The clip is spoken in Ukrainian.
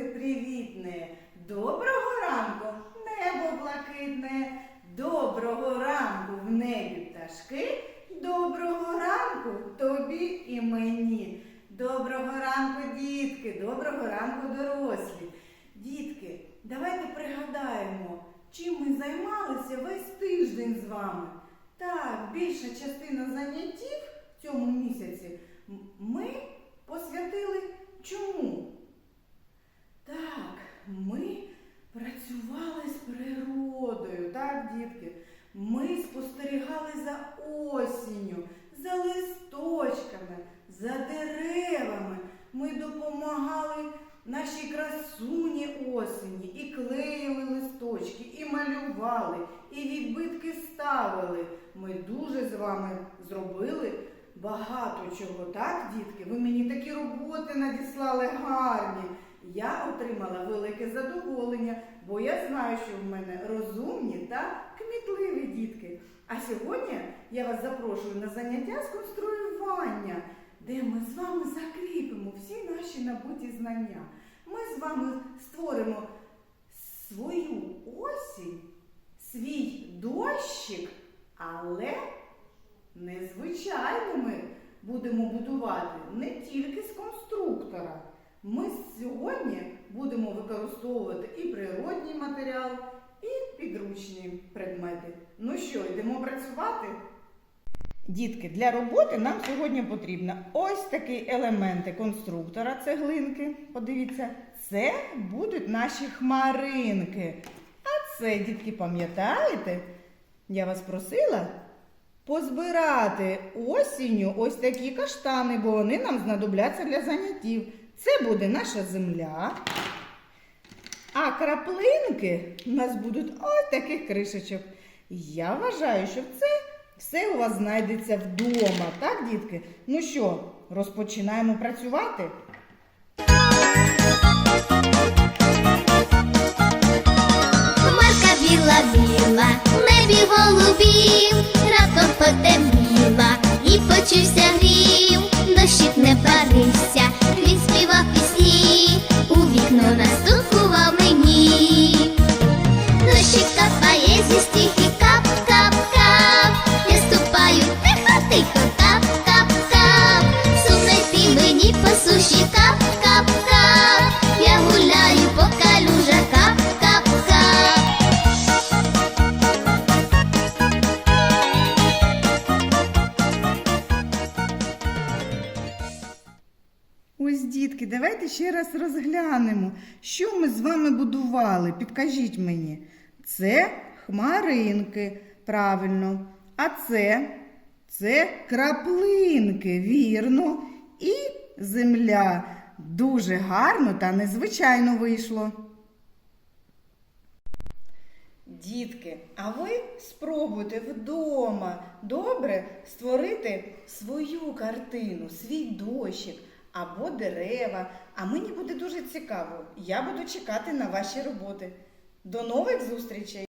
привітне. Доброго ранку небо блакитне. Доброго ранку в небі пташки. Доброго ранку тобі і мені. Доброго ранку, дітки, доброго ранку, дорослі. Дітки, давайте пригадаємо, чим ми займалися весь тиждень з вами. Так, більша частина заняттів в цьому місяці ми Ми спостерігали за осінню, за листочками, за деревами. Ми допомагали нашій красуні осені і клеїли листочки, і малювали, і відбитки ставили. Ми дуже з вами зробили багато чого, так, дітки? Ви мені такі роботи надіслали гарні. Я отримала велике задоволення, бо я знаю, що в мене розумні та кмітливі дітки. А сьогодні я вас запрошую на заняття з конструювання, де ми з вами закріпимо всі наші набуті знання. Ми з вами створимо свою осінь, свій дощик, але незвичайно ми будемо будувати не тільки з конструктора. Ми сьогодні будемо використовувати і природній матеріал, і підручні предмети. Ну що, йдемо працювати? Дітки, для роботи нам сьогодні потрібно ось такі елементи конструктора цеглинки. Подивіться, це будуть наші хмаринки. А це, дітки, пам'ятаєте? Я вас просила позбирати осінню ось такі каштани, бо вони нам знадобляться для заняттів. Це буде наша земля. А краплинки у нас будуть ось таких кришечок. Я вважаю, що це все у вас знайдеться вдома, так, дітки? Ну що, розпочинаємо працювати? Хмарка біла біла, в небі голубів, потемніла і почувся грім, Ось, дітки, давайте ще раз розглянемо, що ми з вами будували. Підкажіть мені. Це хмаринки, правильно. А це, це краплинки, вірно. І земля. Дуже гарно та незвичайно вийшло. Дітки, а ви спробуйте вдома добре створити свою картину, свій дощик або дерева. А мені буде дуже цікаво. Я буду чекати на ваші роботи. До нових зустрічей!